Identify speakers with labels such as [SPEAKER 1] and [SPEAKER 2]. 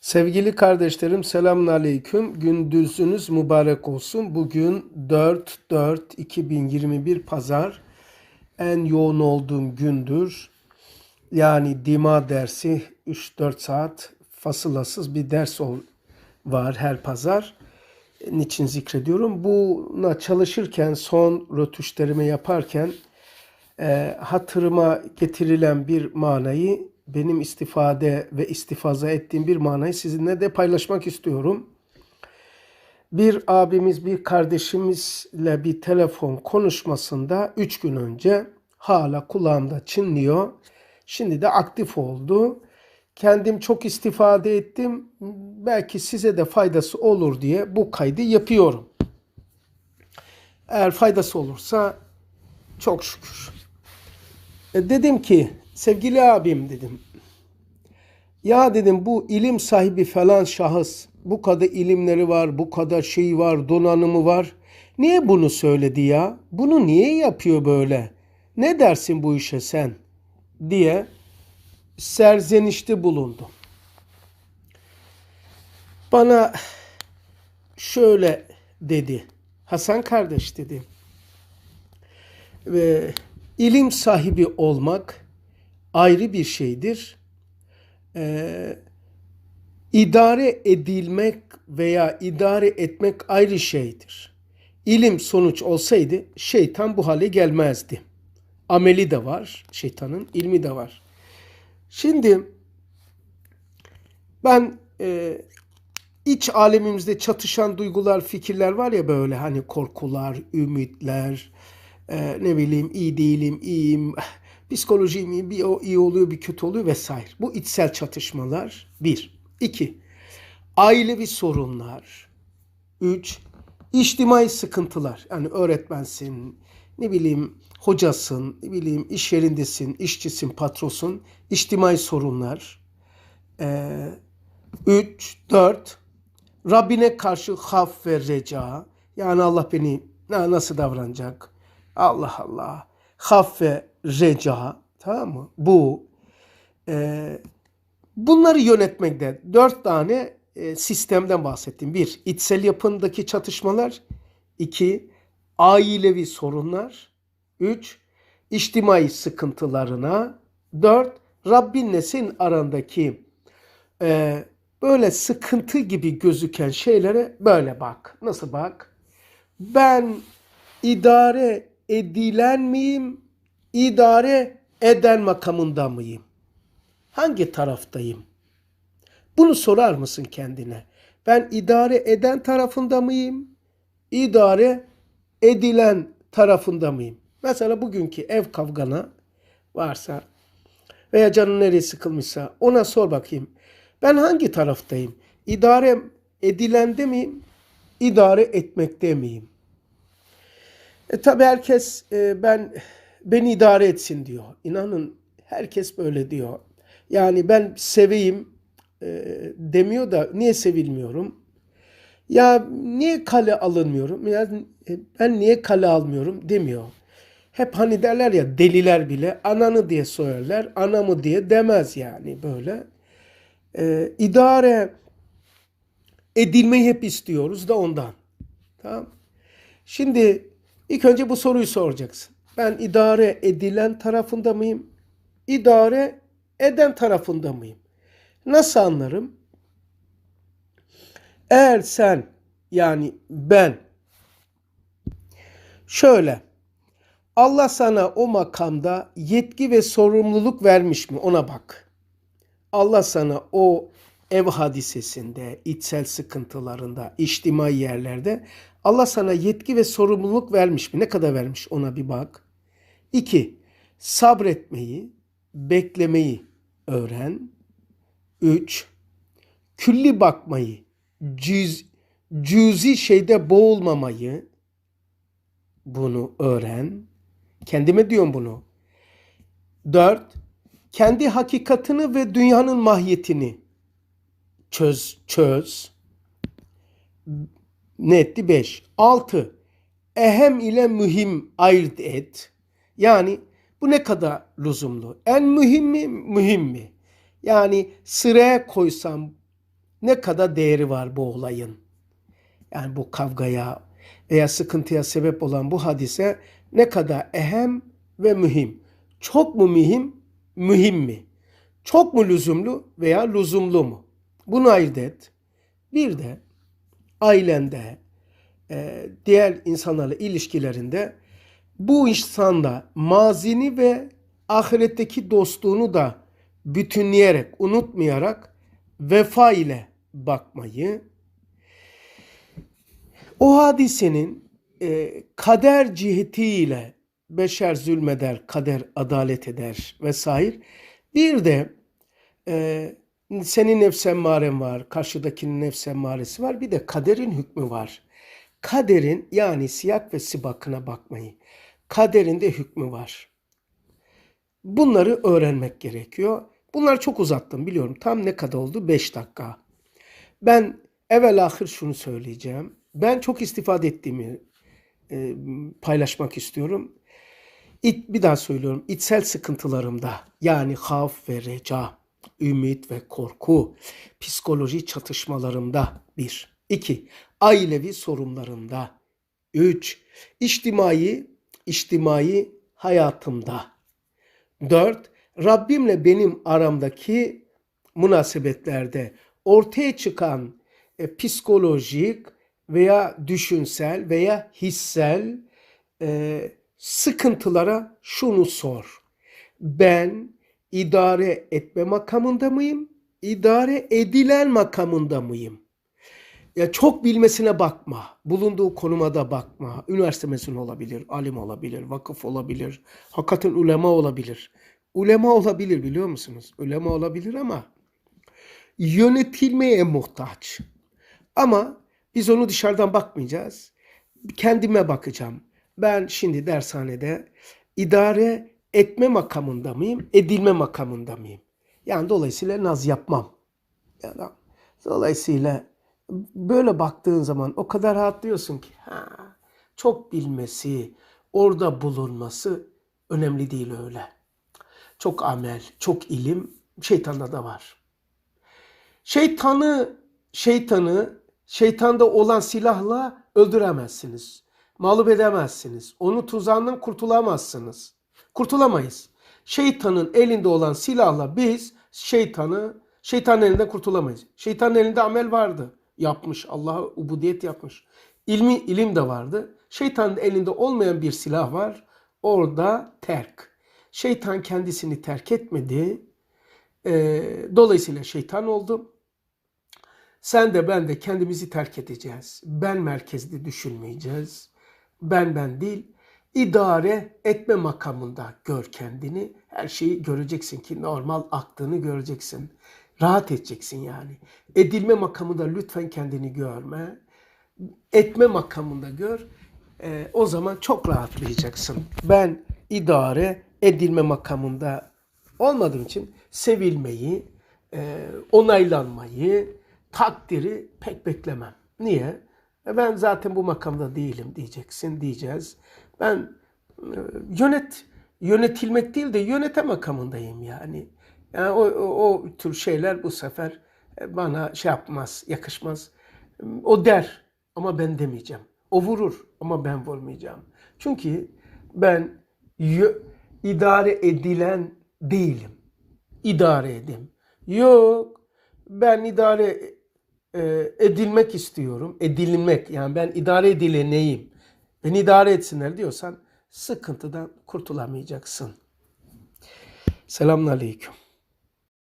[SPEAKER 1] Sevgili kardeşlerim selamun aleyküm. Gündüzünüz mübarek olsun. Bugün 4-4-2021 pazar. En yoğun olduğum gündür. Yani dima dersi 3-4 saat fasılasız bir ders var her pazar. Niçin zikrediyorum? Buna çalışırken son rötuşlarımı yaparken e, hatırıma getirilen bir manayı benim istifade ve istifaza ettiğim bir manayı sizinle de paylaşmak istiyorum. Bir abimiz, bir kardeşimizle bir telefon konuşmasında 3 gün önce hala kulağımda çınlıyor. Şimdi de aktif oldu. Kendim çok istifade ettim. Belki size de faydası olur diye bu kaydı yapıyorum. Eğer faydası olursa çok şükür. E, dedim ki sevgili abim dedim. Ya dedim bu ilim sahibi falan şahıs bu kadar ilimleri var, bu kadar şey var, donanımı var. Niye bunu söyledi ya? Bunu niye yapıyor böyle? Ne dersin bu işe sen? diye serzenişte bulundum. Bana şöyle dedi. Hasan kardeş dedi. Ve ilim sahibi olmak ayrı bir şeydir. Ee, idare edilmek veya idare etmek ayrı şeydir. İlim sonuç olsaydı şeytan bu hale gelmezdi. Ameli de var şeytanın, ilmi de var. Şimdi ben e, iç alemimizde çatışan duygular, fikirler var ya böyle hani korkular, ümitler, e, ne bileyim iyi değilim, iyiyim, psikolojim iyi, bir o iyi oluyor, bir kötü oluyor vesaire. Bu içsel çatışmalar bir. iki ailevi sorunlar. Üç, içtimai sıkıntılar. Yani öğretmensin, ne bileyim hocasın, ne bileyim iş yerindesin, işçisin, patrosun. içtimai sorunlar. Ee, üç, dört, Rabbine karşı haf ve reca. Yani Allah beni nasıl davranacak? Allah Allah. Haf ve reca. Tamam mı? Bu. E, bunları yönetmekte dört tane e, sistemden bahsettim. Bir, içsel yapındaki çatışmalar. iki ailevi sorunlar. Üç, içtimai sıkıntılarına. Dört, Rabbinle senin arandaki e, böyle sıkıntı gibi gözüken şeylere böyle bak. Nasıl bak? Ben idare edilen miyim? İdare eden makamında mıyım? Hangi taraftayım? Bunu sorar mısın kendine? Ben idare eden tarafında mıyım? İdare edilen tarafında mıyım? Mesela bugünkü ev kavgana varsa veya canın nereye sıkılmışsa ona sor bakayım. Ben hangi taraftayım? İdare edilende miyim? İdare etmekte miyim? E tabi herkes e, ben beni idare etsin diyor. İnanın herkes böyle diyor. Yani ben seveyim e, demiyor da niye sevilmiyorum? Ya niye kale alınmıyorum? Ya e, ben niye kale almıyorum demiyor. Hep hani derler ya deliler bile ananı diye söylerler, anamı diye demez yani böyle. E, idare edilmeyi hep istiyoruz da ondan. Tamam. Şimdi ilk önce bu soruyu soracaksın. Ben idare edilen tarafında mıyım? İdare eden tarafında mıyım? Nasıl anlarım? Eğer sen yani ben şöyle Allah sana o makamda yetki ve sorumluluk vermiş mi ona bak. Allah sana o ev hadisesinde, içsel sıkıntılarında, içtimai yerlerde Allah sana yetki ve sorumluluk vermiş mi? Ne kadar vermiş ona bir bak. İki, sabretmeyi, beklemeyi öğren. Üç, külli bakmayı, cüz, cüzi şeyde boğulmamayı bunu öğren. Kendime diyorum bunu. Dört, kendi hakikatini ve dünyanın mahiyetini çöz, çöz. Ne etti? Beş. Altı, ehem ile mühim ayırt et. Yani bu ne kadar lüzumlu? En mühim mi? Mühim mi? Yani sıraya koysam ne kadar değeri var bu olayın? Yani bu kavgaya veya sıkıntıya sebep olan bu hadise ne kadar ehem ve mühim? Çok mu mühim, mühim mi? Çok mu lüzumlu veya lüzumlu mu? Bunu ayırt et. Bir de ailende, diğer insanlarla ilişkilerinde bu insanda mazini ve ahiretteki dostluğunu da bütünleyerek, unutmayarak vefa ile bakmayı, o hadisenin e, kader cihetiyle beşer zulmeder, kader adalet eder vesaire. Bir de e, senin nefs emmaren var, karşıdakinin nefs emmaresi var. Bir de kaderin hükmü var. Kaderin yani siyak ve sibakına bakmayı. Kaderin de hükmü var. Bunları öğrenmek gerekiyor. Bunlar çok uzattım biliyorum. Tam ne kadar oldu? 5 dakika. Ben evvel ahir şunu söyleyeceğim. Ben çok istifade ettiğimi e, paylaşmak istiyorum. İt, bir daha söylüyorum. İçsel sıkıntılarımda yani haf ve reca, ümit ve korku, psikoloji çatışmalarımda bir. iki Ailevi sorunlarımda. Üç. içtimai, içtimai hayatımda. Dört. Rabbimle benim aramdaki münasebetlerde ortaya çıkan e, psikolojik veya düşünsel veya hissel e, sıkıntılara şunu sor. Ben idare etme makamında mıyım? İdare edilen makamında mıyım? Ya çok bilmesine bakma. Bulunduğu konuma da bakma. Üniversite mezunu olabilir, alim olabilir, vakıf olabilir, hakikaten ulema olabilir. Ulema olabilir biliyor musunuz? Ulema olabilir ama yönetilmeye muhtaç. Ama biz onu dışarıdan bakmayacağız. Kendime bakacağım. Ben şimdi dershanede idare etme makamında mıyım, edilme makamında mıyım? Yani dolayısıyla naz yapmam. Yani dolayısıyla böyle baktığın zaman o kadar rahatlıyorsun ki ha, çok bilmesi, orada bulunması önemli değil öyle. Çok amel, çok ilim şeytanda da var. Şeytanı, şeytanı, şeytanda olan silahla öldüremezsiniz. Mağlup edemezsiniz. Onu tuzağından kurtulamazsınız. Kurtulamayız. Şeytanın elinde olan silahla biz şeytanı, şeytanın elinden kurtulamayız. Şeytanın elinde amel vardı. Yapmış. Allah'a ubudiyet yapmış. İlmi, ilim de vardı. Şeytanın elinde olmayan bir silah var. Orada terk. Şeytan kendisini terk etmedi. Ee, dolayısıyla şeytan oldu. Sen de ben de kendimizi terk edeceğiz. Ben merkezli düşünmeyeceğiz. Ben ben değil. İdare etme makamında gör kendini. Her şeyi göreceksin ki normal aktığını göreceksin. Rahat edeceksin yani. Edilme makamında lütfen kendini görme. Etme makamında gör. Ee, o zaman çok rahatlayacaksın. Ben idare edilme makamında olmadığım için sevilmeyi, e, onaylanmayı, takdiri pek beklemem. Niye? E ben zaten bu makamda değilim diyeceksin, diyeceğiz. Ben e, yönet yönetilmek değil de yönete makamındayım yani. Yani o, o, o tür şeyler bu sefer e, bana şey yapmaz, yakışmaz. O der ama ben demeyeceğim. O vurur ama ben vurmayacağım. Çünkü ben idare edilen değilim. İdare edeyim. Yok. Ben idare e, edilmek istiyorum. Edilmek yani ben idare edileneyim. Beni idare etsinler diyorsan sıkıntıdan kurtulamayacaksın. Selamun Aleyküm.